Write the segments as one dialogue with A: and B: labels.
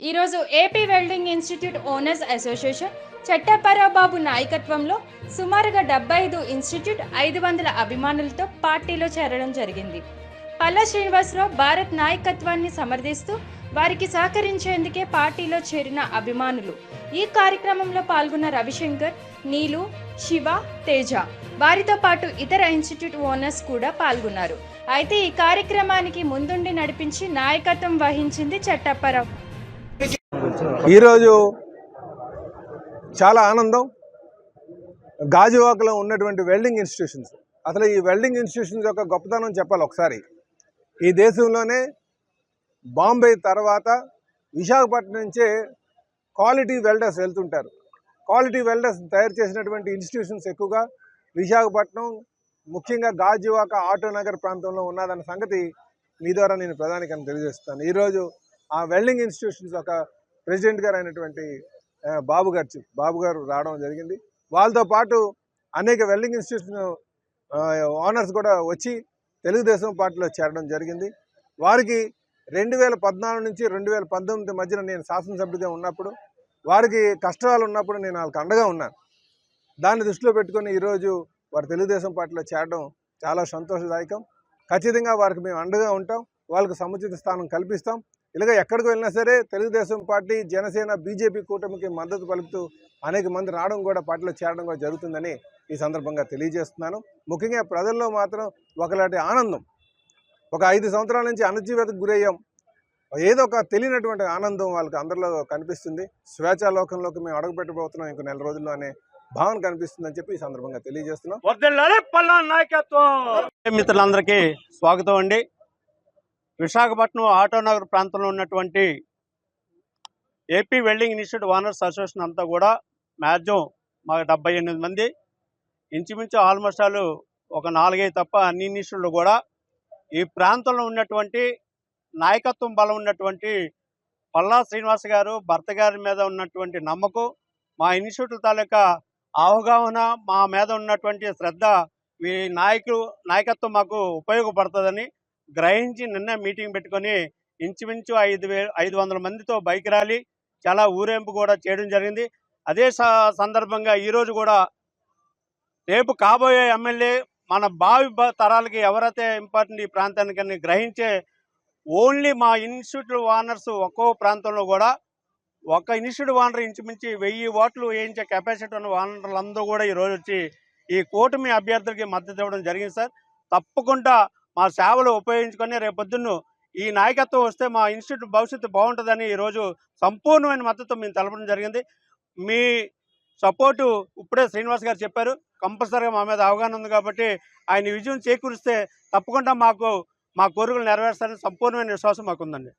A: ఈరోజు AP welding institute owners association చట్టపరాబాబు నాయకత్వంలో సుమారుగా డెబ్బై ఐదు ఇన్స్టిట్యూట్ ఐదు వందల అభిమానులతో పార్టీలో చేరడం జరిగింది. పల్లా శ్రీనివాసరావు భారత్ నాయకత్వాన్ని సమర్థిస్తూ వారికి సహకరించేందుకే పార్టీలో చేరిన అభిమానులు. ఈ కార్యక్రమంలో పాల్గొన్న రవిశంకర్ నీలు శివ తేజ. వారితో పాటు ఇతర ఇన్స్టిట్యూట్ ఓనర్స్ కూడా పాల్గొన్నారు. అయితే ఈ కార్యక్రమానికి ముందుండి నడిపించి నాయకత్వం వహించింది చట్టప్పారావు
B: ఈరోజు చాలా ఆనందం. గాజువాకలో ఉన్నటువంటి వెల్డింగ్ ఇన్స్టిట్యూషన్స్. అసలు ఈ వెల్డింగ్ ఇన్స్టిట్యూషన్స్ యొక్క గొప్పతనం చెప్పాలి ఒకసారి. ఈ దేశంలోనే బాంబే తర్వాత విశాఖపట్నం నుంచే క్వాలిటీ వెల్డర్స్ వెళ్తుంటారు. క్వాలిటీ వెల్డర్స్ తయారు చేసినటువంటి ఇన్స్టిట్యూషన్స్ ఎక్కువగా విశాఖపట్నం ముఖ్యంగా గాజువాక ఆటోనగర్ ప్రాంతంలో ఉన్నదన్న సంగతి మీ ద్వారా నేను ప్రధానికని తెలియజేస్తాను. ఈరోజు ఆ వెల్డింగ్ ఇన్స్టిట్యూషన్స్ ఒక ప్రెసిడెంట్ గారు అయినటువంటి బాబు గారు బాబు గారు రావడం జరిగింది. వాళ్ళతో పాటు అనేక వెల్డింగ్ ఇన్స్టిట్యూషన్ ఓనర్స్ కూడా వచ్చి తెలుగుదేశం పార్టీలో చేరడం జరిగింది. వారికి రెండు వేల పద్నాలుగు నుంచి రెండు వేల పంతొమ్మిది మధ్యన నేను శాసనసభ్యుడిగా ఉన్నప్పుడు వారికి కష్టాలు ఉన్నప్పుడు నేను వాళ్ళకి అండగా ఉన్నాను. దాన్ని దృష్టిలో పెట్టుకొని ఈరోజు వారు తెలుగుదేశం పార్టీలో చేరడం చాలా సంతోషదాయకం. ఖచ్చితంగా వారికి మేము అండగా ఉంటాం. వాళ్ళకి సముచిత స్థానం కల్పిస్తాం. ఇలాగ ఎక్కడికి వెళ్ళినా సరే తెలుగుదేశం పార్టీ జనసేన బీజేపీ కూటమికి మద్దతు పలుకుతూ అనేక మంది రావడం కూడా పార్టీలో చేరడం కూడా జరుగుతుందని ఈ సందర్భంగా తెలియజేస్తున్నాను. ముఖ్యంగా ప్రజల్లో మాత్రం ఒకలాంటి ఆనందం. ఒక ఐదు సంవత్సరాల నుంచి అణచివేతకు గురయ్యాం. ఏదో ఒక తెలియనటువంటి ఆనందం వాళ్ళకి అందరిలో కనిపిస్తుంది. స్వేచ్ఛా లోకంలోకి మేము అడుగుపెట్టబోతున్నాం. ఇంకో నెల రోజుల్లో అనే భావన కనిపిస్తుందని చెప్పి ఈ సందర్భంగా తెలియజేస్తున్నాం.
C: వర్దిల్లాలి పల్లా నాయకత్వం!
D: మిత్రులందరికీ స్వాగతం అండి. విశాఖపట్నం ఆటోనగర్ ప్రాంతంలో ఉన్నటువంటి AP welding institute owners association అంతా కూడా మ్యాక్సిమం మాకు డెబ్బై ఎనిమిది మంది. ఇంచుమించు ఆల్మోస్ట్ ఆల్ ఒక నాలుగైదు తప్ప అన్ని ఇన్స్టిట్యూట్లు కూడా ఈ ప్రాంతంలో ఉన్నటువంటి నాయకత్వం బలం ఉన్నటువంటి పల్లా శ్రీనివాస్ గారు భర్త గారి మీద ఉన్నటువంటి నమ్మకం మా ఇన్స్టిట్యూట్ తాలూకా అవగాహన మా మీద ఉన్నటువంటి శ్రద్ధ ఈ నాయకులు నాయకత్వం మాకు ఉపయోగపడుతుందని గ్రహించి నిన్న మీటింగ్ పెట్టుకొని ఇంచుమించు ఐదు వే ఐదు వందల మందితో బైక్ ర్యాలీ చాలా ఊరేంపు కూడా చేయడం జరిగింది. అదే స- సందర్భంగా ఈరోజు కూడా రేపు కాబోయే ఎమ్మెల్యే మన భావి తరాలకి ఎవరైతే ఇంపార్టెంట్ ఈ ప్రాంతానికని గ్రహించే ఓన్లీ మా ఇన్స్టిట్యూట్ ఓనర్స్ ఒక్కో ప్రాంతంలో కూడా ఒక ఇన్స్టిట్యూట్ ఓనర్ ఇంచుమించి వెయ్యి ఓట్లు వేయించే కెపాసిటీ ఉన్న ఓనర్లు అందరూ కూడా ఈ రోజు వచ్చి ఈ కూటమి అభ్యర్థులకి మద్దతు ఇవ్వడం జరిగింది సార్. తప్పకుండా మా సేవలు ఉపయోగించుకొని రేపొద్దున్న ఈ నాయకత్వం వస్తే మా ఇన్స్టిట్యూట్ భవిష్యత్తు బాగుంటుందని ఈరోజు సంపూర్ణమైన మద్దతు మేము తెలపడం జరిగింది. మీ సపోర్టు ఇప్పుడే శ్రీనివాస్ గారు చెప్పారు. కంపల్సరీగా మా మీద అవగాహన ఉంది కాబట్టి ఆయన విజయం చేకూరిస్తే తప్పకుండా మాకు మా కోరికలు నెరవేరుస్తారని సంపూర్ణమైన విశ్వాసం మాకుందండి.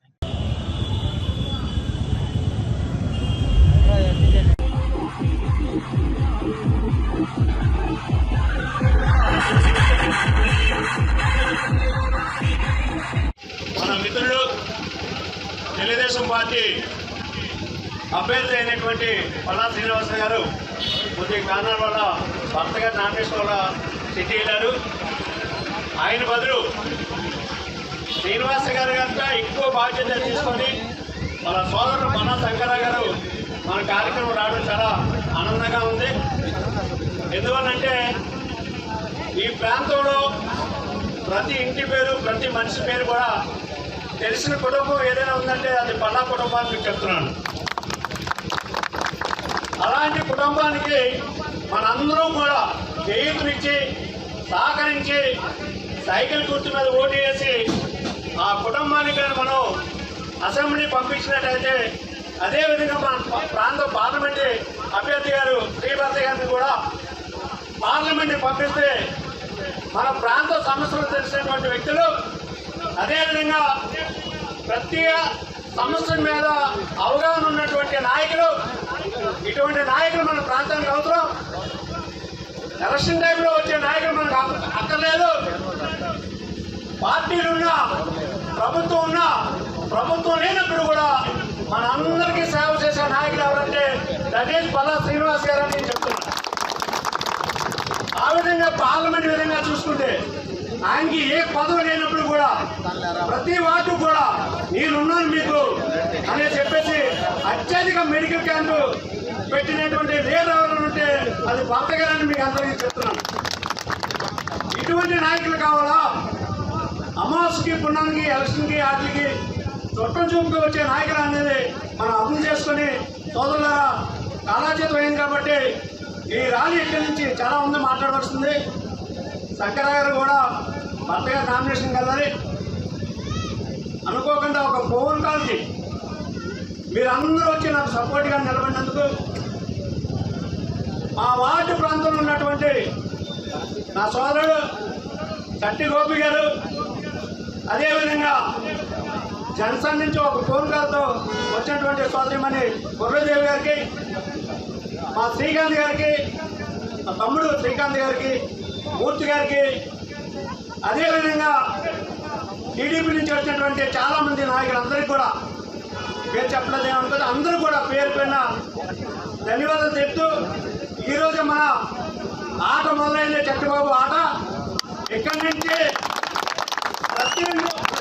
E: మన మిత్రులు తెలుగుదేశం పార్టీ అభ్యర్థి అయినటువంటి పల్లా శ్రీనివాస గారు కొద్ది కారణాల వల్ల భర్త గారి నామినేషన్ వల్ల సిటీ వెళ్ళారు. ఆయన బదులు శ్రీనివాస గారు కనుక ఎక్కువ బాధ్యత తీసుకొని మన సోదరుడు మన శంకర గారు మన కార్యక్రమం రావడం చాలా ఆనందంగా ఉంది. ఎందువల్లంటే ఈ ప్రాంతంలో ప్రతి ఇంటి పేరు ప్రతి మనిషి పేరు కూడా తెలిసిన కుటుంబం ఏదైనా ఉందంటే అది పల్లా కుటుంబాన్ని మీకు చెప్తున్నాను. అలాంటి కుటుంబానికి మనందరం కూడా చేయూతనిచ్చి సహకరించి సైకిల్ గుర్తు మీద ఓటు వేసి ఆ కుటుంబానికి కానీ మనం అసెంబ్లీ పంపించినట్టయితే అదేవిధంగా మన ప్రాంత పార్లమెంట్ అభ్యర్థి గారు శ్రీభర్త గారిని కూడా పార్లమెంట్ పంపిస్తే మన ప్రాంత సమస్యలు తెలిసినటువంటి వ్యక్తులు అదేవిధంగా ప్రతి సమస్య మీద అవగాహన ఉన్నటువంటి నాయకులు ఇటువంటి నాయకులు మన ప్రాంతానికి అవసరం. ఎలక్షన్ టైంలో వచ్చే నాయకులు మనకు అక్కర్లేదు. పార్టీలున్నా ప్రభుత్వం ఉన్నా ప్రభుత్వం లేనప్పుడు కూడా మన అందరికీ సేవ చేసే నాయకులు ఎవరంటే రమేష్ ఈస్ పల్లా శ్రీనివాస్ గారు అని నేను చెప్తున్నాను. ఆ విధంగా పార్లమెంట్ విధంగా చూసుకుంటే ఆయనకి ఏ పదవి లేనప్పుడు కూడా ప్రతి వార్డు కూడా నేనున్నాను మీకు అని చెప్పేసి అత్యధిక మెడికల్ క్యాంపు పెట్టినటువంటి లీడర్ ఉంటే అది భర్త గారని మీకు అందరికీ చెప్తున్నాను. ఇటువంటి నాయకులు కావాలా? అమావాస్యకి పుణ్యానికి ఎలక్షన్కి వాటికి చుట్టం చూపుకు వచ్చే నాయకులు అనేది మనం అర్థం చేసుకొని సోదరులారా కాలాచేతమైంది కాబట్టి ఈ ర్యాలీ ఇక్కడి నుంచి చాలా మంది మాట్లాడవలసింది. శంకర గారు కూడా భర్తగా నామినేషన్ వెళ్ళాలి. అనుకోకుండా ఒక ఫోన్ కాల్కి మీరందరూ వచ్చి నాకు సపోర్ట్గా నిలబడినందుకు మా వార్డు ప్రాంతంలో ఉన్నటువంటి నా సోదరుడు చట్టి గోపి గారు అదేవిధంగా జనసేన నుంచి ఒక ఫోన్ కాల్తో వచ్చినటువంటి సోదరిమణి బుర్రదేవి గారికి మా శ్రీకాంత్ గారికి మా తమ్ముడు శ్రీకాంత్ గారికి మూర్తి గారికి అదేవిధంగా టీడీపీ నుంచి వచ్చినటువంటి చాలామంది నాయకులందరికీ కూడా పేరు చెప్పలేదు ఏమనుకోదు అందరూ కూడా పేరు పైన ధన్యవాదాలు చెప్తూ ఈరోజు మన ఆట మొదలైంది చంద్రబాబు ఆట. ఇక్కడి నుంచి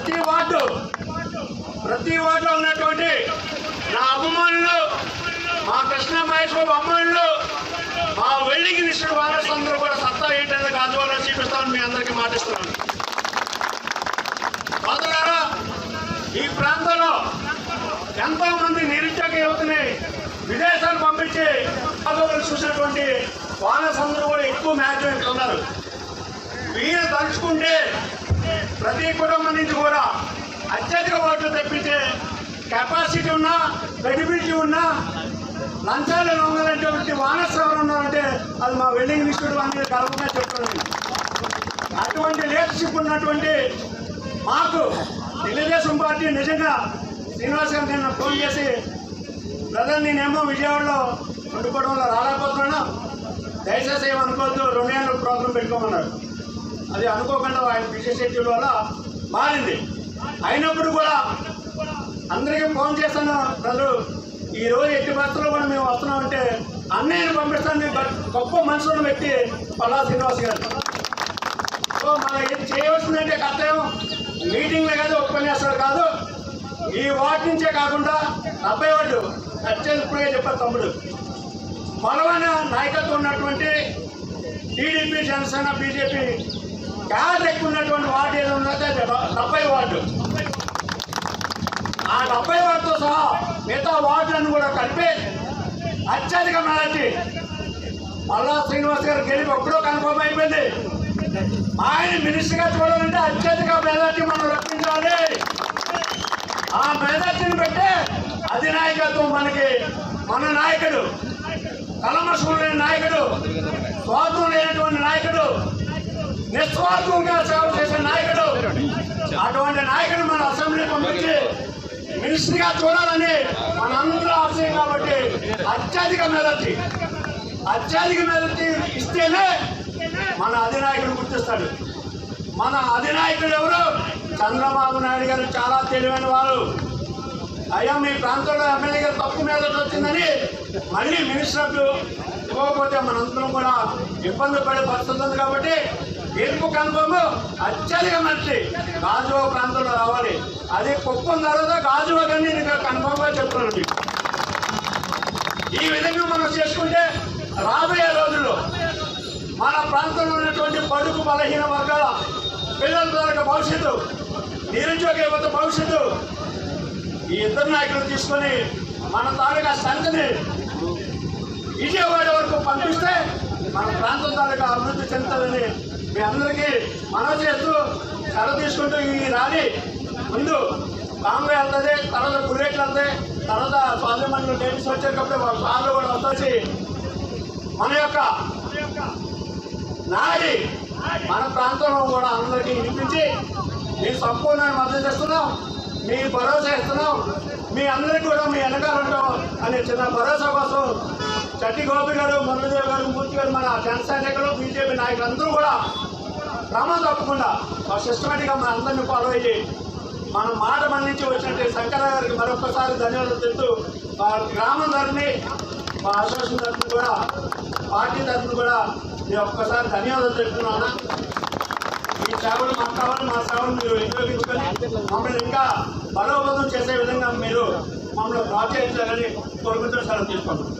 E: ప్రతి వార్డు ప్రతి వార్డులో ఉన్నటువంటి నా అభిమానులు మా కృష్ణ మహేష్ బాబు అభిమానులు మా వెల్డింగ్ మిస్టర్ వారస్ అందరూ కూడా సత్తా ఏంటనేది అని చూపిస్తామని మీ అందరికీ మాటిస్తున్నాను. సోదరులారా ఈ ప్రాంతంలో ఎంతో మంది నిరుద్యోగ యువతని విదేశాలు పంపించి చూసినటువంటి వారసులందరూ కూడా ఎక్కువ మ్యాచ్ ఉన్నారు. వీరు తలుచుకుంటే ప్రతి కుటుంబం నుంచి కూడా అత్యధిక ఓట్లు తెప్పించే కెపాసిటీ ఉన్నా క్రెడిబిలిటీ ఉన్నా లంచాలు లొంగలేటువంటి వానస్వరం ఉన్నారంటే అది మా వెల్డింగ్ ఇన్స్టిట్యూట్ అనేది గర్వంగా చెప్తున్నాను. అటువంటి లీడర్షిప్ ఉన్నటువంటి మాకు తెలుగుదేశం పార్టీ నిజంగా శ్రీనివాస్ గారు నిన్న ఫోన్ చేసి బ్రదర్ నేనేమో విజయవాడలో వండుకోవడంలో రాలేకపోతున్నాను. దయచేసి ఏమనుకోవద్దు రెండు ఏళ్ళు ప్రోగ్రాం పెట్టుకోమన్నారు. అది అనుకోకుండా ఆయన బిజీ షెడ్యూల్ వల్ల మారింది. అయినప్పుడు కూడా అందరికీ ఫోన్ చేస్తాను ప్రజలు ఈరోజు ఎట్టి బస్సులో కూడా మేము వస్తున్నామంటే అన్నయ్యని పంపిస్తాను గొప్ప మనుషులను పెట్టి పల్లా శ్రీనివాస్ గారు. సో మనం ఏం చేయవలసిందంటే కర్తవ్యం మీటింగ్లే కాదు ఉపన్యాసాలు కాదు. ఈ వార్డు నుంచే కాకుండా అబ్బాయి వార్డు వచ్చేది ఇప్పుడే చెప్పారు తమ్ముడు. బలమైన నాయకత్వం ఉన్నటువంటి టీడీపీ జనసేన బీజేపీ క్యాడర్ ఎక్కువ ఉన్నటువంటి వార్డు ఏదో ఉందంటే డెబ్బై వార్డు. ఆ డెబ్బై వార్డుతో సహా మిగతా వార్డులను కూడా కలిపి అత్యధిక మెజార్టీ మల్లా శ్రీనివాస్ గారు గెలిపి ఒక్కడో కన్ఫర్మ్ అయిపోయింది. ఆయన మినిస్టర్గా చూడాలంటే అత్యధిక మెజార్టీ మనం రప్పించాలి. ఆ మెజార్టీని పెట్టే అధినాయకత్వం మనకి మన నాయకుడు కలమశం లేని నాయకుడు స్వాతం లేనటువంటి నాయకుడు నిస్వార్థంగా సేవ చేసే నాయకుడు. అటువంటి నాయకుడు మన అసెంబ్లీ పంపించి మినిస్టర్గా చూడాలని మనందరూ ఆశయం కాబట్టి అత్యధిక మెజార్టీ అత్యధిక మెజార్టీ ఇస్తేనే మన అధినాయకుడు గుర్తిస్తాడు. మన అధినాయకుడు ఎవరు? చంద్రబాబు నాయుడు గారు చాలా తెలివైన వారు. అయ్యా మీ ప్రాంతంలో ఎమ్మెల్యే గారు తప్పు మీద వచ్చిందని మళ్ళీ మినిస్టర్లు ఇవ్వకపోతే మనందరం కూడా ఇబ్బంది పడే పరిస్థితి ఉంది కాబట్టి గెలుపు కన్ఫర్మ్ అత్యధిక మంచి గాజువా ప్రాంతంలో రావాలి. అది కుప్పం తర్వాత గాజువా కానీ నేను కన్ఫర్మ్గా చెప్తున్నాను మీకు. ఈ విధంగా మనం చేసుకుంటే రాబోయే రోజుల్లో మన ప్రాంతంలో ఉన్నటువంటి పడుకు బలహీన వర్గాల పిల్లల ద్వారా భవిష్యత్తు నిరుద్యోగ యువత భవిష్యత్తు ఈ ఇద్దరు నాయకులు తీసుకొని మన తాలూకా సంఖ్యని విజయవాడ వరకు పంపిస్తే మన ప్రాంతం తాలూకా అభివృద్ధి చెందుతుందని మీ అందరికీ మనం చేస్తూ సెలవు తీసుకుంటూ ఈ ర్యాలీ ముందు బాంబే వెళ్తుంది తర్వాత బుల్లెట్లు వెళ్తాయి తర్వాత పార్లమెంట్లో లేడీస్ వచ్చేటప్పుడు వాళ్ళ కార్లు కూడా వచ్చి మన యొక్క నాడి మన ప్రాంతంలో కూడా అందరికీ వినిపించి మీ సంపూర్ణ మద్దతు ఇస్తున్నాం మీ భరోసా ఇస్తున్నాం మీ అందరికీ కూడా మీ వెనకాలంటాం అనే చిన్న భరోసా కోసం చట్టి గోపి గారు మురళీదేవి గారు మూర్తి గారు మన జనసైనికులు బీజేపీ నాయకులు అందరూ కూడా క్రమం తప్పకుండా సిస్టమేటిక్గా మన అందరినీ ఫాలో అయ్యి మన మాట మన నుంచి వచ్చినట్టు శంకర గారికి మరొకసారి ధన్యవాదాలు చెప్తూ మా గ్రామం ధరని మా అసోసియేషన్ తరఫున కూడా పార్టీ తరఫున కూడా నేను ఒక్కసారి ధన్యవాదాలు చెప్తున్నాను ఈ సేవలు మాకు కావాలి మా సేవలు మీరు వినియోగించుకొని మమ్మల్ని ఇంకా బలోపేతం చేసే విధంగా మీరు మమ్మల్ని ప్రోత్సహించాలని కోరుకుంటూ సెలవు తీసుకుంటున్నాం